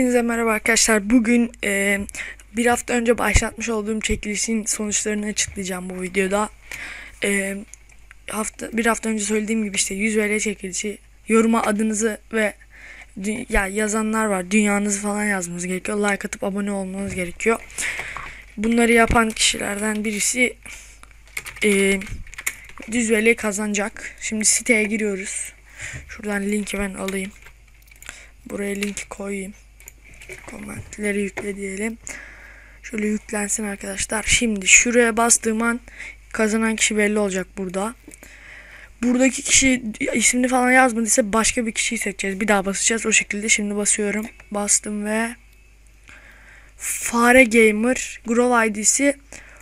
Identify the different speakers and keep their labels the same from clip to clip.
Speaker 1: Hepinize merhaba arkadaşlar. Bugün e, bir hafta önce başlatmış olduğum çekilişin sonuçlarını açıklayacağım bu videoda. E, hafta bir hafta önce söylediğim gibi işte 100 VL çekilişi. Yoruma adınızı ve ya yazanlar var. Dünyanızı falan yazmanız gerekiyor. Like atıp abone olmanız gerekiyor. Bunları yapan kişilerden birisi e, 100 VL kazanacak. Şimdi siteye giriyoruz. Şuradan linki ben alayım. Buraya linki koyayım. Komentleri yükle diyelim. Şöyle yüklensin arkadaşlar. Şimdi şuraya bastığım an kazanan kişi belli olacak burada. Buradaki kişi ismini falan yazmadıysa başka bir kişiyi seçeceğiz. Bir daha basacağız o şekilde. Şimdi basıyorum. Bastım ve Fare Gamer Grove ID'si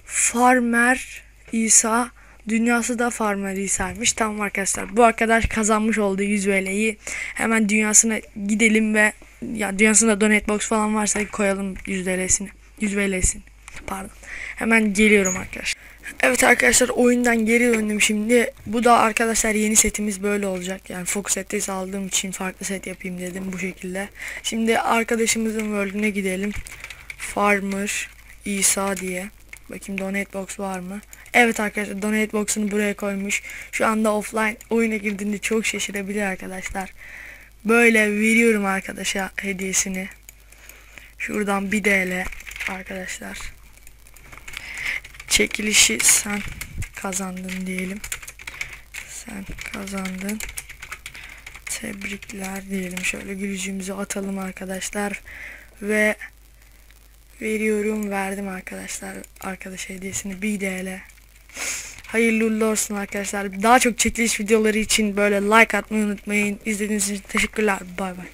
Speaker 1: Farmer İsa Dünyası da Farmer İsa'ymış. Tamam arkadaşlar. Bu arkadaş kazanmış oldu 100 VL'yi. Hemen dünyasına gidelim ve ya dünyasında donate box falan varsa koyalım 100 VL'sini. 100 VL'sini. Pardon. Hemen geliyorum arkadaşlar. Evet arkadaşlar oyundan geri döndüm şimdi. Bu da arkadaşlar yeni setimiz böyle olacak. Yani Focus Set'teyiz aldığım için farklı set yapayım dedim bu şekilde. Şimdi arkadaşımızın world'üne gidelim. Farmer İsa diye. Bakayım donate box var mı? Evet arkadaşlar donate box'unu buraya koymuş. Şu anda offline oyuna girdiğinde çok şaşırabilir arkadaşlar. Böyle veriyorum arkadaşa hediyesini. Şuradan bir DL arkadaşlar. Çekilişi sen kazandın diyelim. Sen kazandın. Tebrikler diyelim. Şöyle gülücüğümüzü atalım arkadaşlar. Ve veriyorum verdim arkadaşlar arkadaş hediyesini bir DL. Hayırlı uğurlu olsun arkadaşlar. Daha çok çekiliş videoları için böyle like atmayı unutmayın. İzlediğiniz için teşekkürler. Bay bay.